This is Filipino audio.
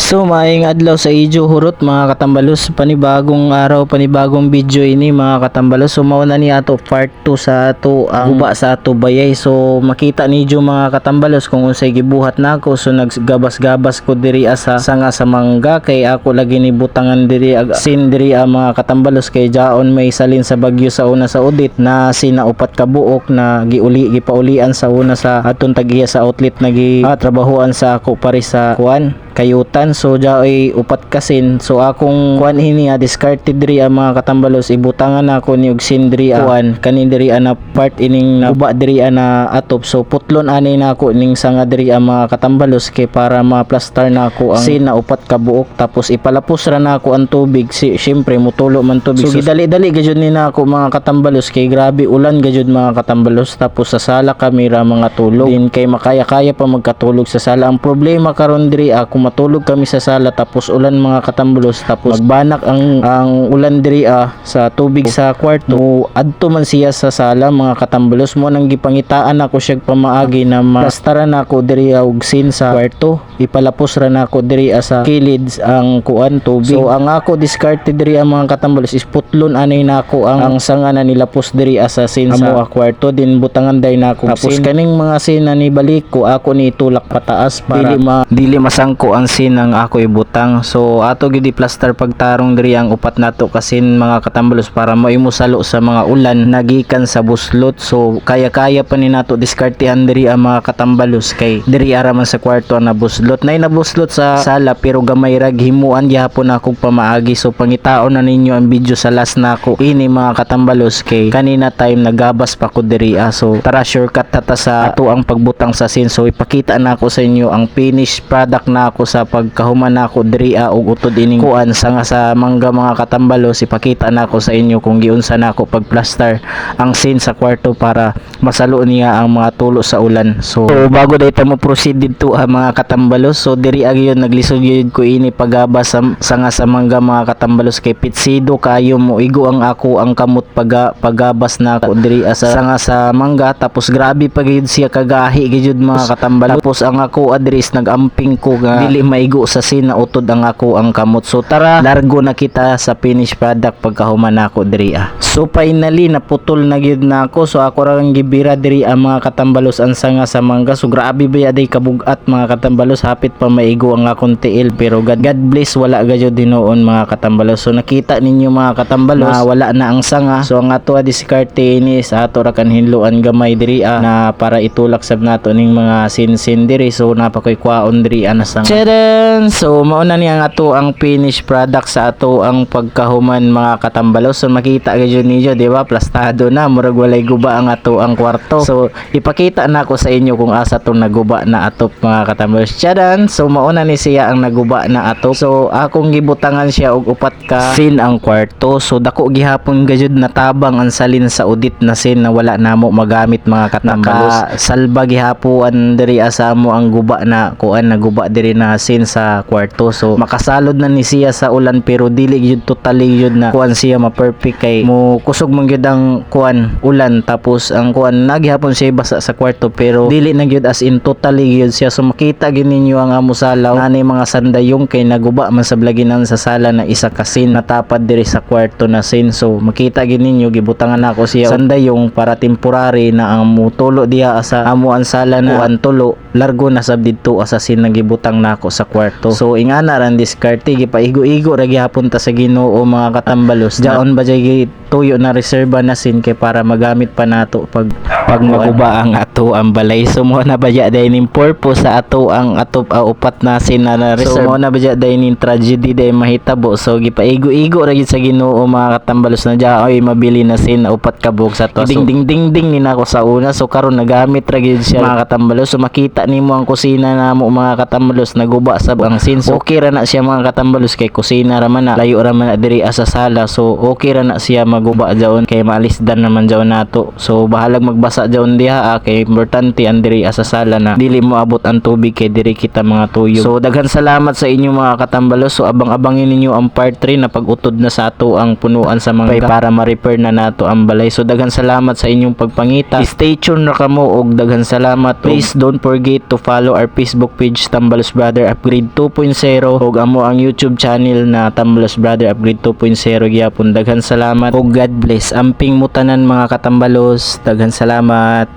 So maayong adlaw sa Ijo Hurot mga katambalos panibagong araw panibagong video ini mga katambalos. So mauna ni ato part 2 sa ato ang guba sa ato bayay. So makita ni Jo mga katambalos kung unsay gibuhat nako so naggabas-gabas ko diri asa sanga sa mangga kay ako lagi ni butangan diri ag sin diri ang mga katambalos. Kay jaon may salin sa bagyo sa una sa audit na sinaupat ka buok na giuli gipaulian sa una sa atong tagiya sa outlet na gi ah, trabahoan sa ako pare sa kuan kayutan. So ay upat kasin so akong kuan ini ah, discarded diri ang mga katambalos. Ibutangan ako ni og sindri kuan kanin diri ana part ining uba diri ana atop. So putlon ani na ako ning sanga diri ang mga katambalos kay para ma-plaster na ako ang sin. na upat ka buok. Tapos ipalapos ra na ako ang tubig. Si syempre mutulo man tubig. So gidali-dali gajud ni na ako mga katambalos. Kay grabe ulan gajud mga katambalos. Tapos sa sala kami ra mga tulog. Din kay makaya-kaya pa magkatulog sa sala. Ang problema karon diri ako matulog kami sa sala tapos ulan mga katambalos tapos magbanak ang ang ulan diri ah, sa tubig sa kwarto. Adto man siya sa sala mga katambalos mo nang gipangitaan ako siya pamaagi na mastaran ako diri ah, og sin sa kwarto. Ipalapos ra na ako diri ah, sa kilid ang kuan tubig. So ang ako discarded diri ang mga katambalos is putlon anay na ako ang, ang sanga na nilapos diri ah, sa sin sa ah, kwarto. Din butangan day na ako tapos kaning mga sin na nibalik ko ako ni tulak pataas para dili ma dili masangko ang sin ang ako ibutang so ato gid plaster pagtarong diri ang upat nato kasin mga katambalos para maimo salo sa mga ulan nagikan sa buslot. So kaya-kaya pa ni nato diskartehan diri ang mga katambalos kay diri ara man sa kwarto ang nabuslot. Nay nabuslot sa sala pero gamay ra gihimuan gyapon akong pamaagi. So pangitaon na ninyo ang video sa last nako ini mga katambalos kay kanina time nagabas pa ko diri. Ah. so tara shortcut tata sa ato ang pagbutang sa sin so ipakita na ako sa inyo ang finished product na ako sa pagkahuman na ako diri ah, og utod ining kuan. Sa nga sa mangga mga katambalos ipakita na ako sa inyo kung giunsa na ako pagplaster ang sin sa kwarto para masalo niya ang mga tulo sa ulan. So, bago dayta mo proceed dito ah, mga katambalos. So diri agyon naglisod gyud ko ini pagabas sa, sa nga sa mangga mga katambalos. Kay pitsido kayo mo igo ang ako ang kamot paga, pagabas na ako diri ah, sa, sa nga sa mangga. Tapos grabe pa gyud siya kagahi gyud mga katambalos. tapos ang ako adres nagamping ko nga dili maigo sa sin na utod ang ako ang kamot. So tara largo na kita sa finished product pagkahuman ako diri ah. so finally naputol na gyud na ako. So ako ra ang gibira diri ang mga katambalos ang sanga sa mangga. So grabe ba yaday kabugat mga katambalos? Hapit pa maigo ang akong tiil pero God, God bless wala gayud dinoon mga katambalos. So nakita ninyo mga katambalos na wala na ang sanga. So ang ato diskarte ini sa ato ra kanhinluan gamay diri ah, na para itulak sab nato ning mga sin-sin diri. So napakoy kwaon diri ana sang Tchadan! So mauna ni ang ato ang finished product sa ato ang pagkahuman mga katambalos. So makita gyud ninyo di ba? Plastado na murag walay guba ang ato ang kwarto. So ipakita na ako sa inyo kung asa to naguba na atop mga katambalos Tchadan! So mauna ni siya ang naguba na atop. So akong gibutangan siya og upat ka sin ang kwarto. So dako gihapon gayud natabang ang salin sa audit na sin na wala namo magamit mga katambalos salba gihapuan diri asa mo ang guba na kuan naguba diri na sin sa kwarto. So makasalod na ni siya sa ulan pero dili gyud totally gyud na kuan siya ma-perfect kay mo kusog man gyud ang kuan ulan. Tapos ang kuan nagihapon siya basa sa kwarto pero dili na gyud as in totally gyud siya. So makita gyud ninyo ang amo salaw nanay mga sandayong kay naguba man sa blaginan sa sala na isa ka sin. Natapad diri sa kwarto na sin. So makita gyud ninyo gibutangan ako siya. Sandayong para temporary na ang mutulo diha sa amo ang sala na ang tulo. Largo na sab didto asasin na gibutang nako sa kwarto. So ingana ran diskarte gipaigo-igo ra gihapon ta sa Ginoo mga katambalos. Jaon ba jay tuyo na reserba na sin kay para magamit pa nato pag pag maguba ang ato ang balay. So mo na ba ning purpose sa ato ang atop uh, upat na sin na reserve so mo na ba ning tragedy day mahitabo? So gipaigo-igo ra gyud sa Ginoo mga katambalos na ja ay mabili na sin upat ka buok sa to. Ding ding ding ding ni nako sa una. So karon nagamit ra gyud siya mga katambalos. So makita nimo ang kusina namo mga katambalos. Naguba sab ang sin. So okay ra na siya mga katambalos. Kay kusina ra man na layo ra man na diri asa sala. So okay ra na siya maguba jaon kay maalisdan naman jaon nato. So bahalag magbasa jaon diha ah, kay importante ang diri asa sala na dili mo abot ang tubig kay diri kita mga tuyo so daghan salamat sa inyo mga katambalos so abang-abangin ninyo ang part 3 na pag-utod na sa ato ang punuan sa mga para ma-repair na nato ang balay. So daghan salamat sa inyong pagpangita. Stay tuned na kamo og daghan salamat. Please don't forget to follow our Facebook page Tambalos Brother Upgrade 2.0 ug amo ang YouTube channel na Tambalos Brother Upgrade 2.0 gyapon daghan salamat. Ug God bless. Amping mutanan mga katambalos. Daghan salamat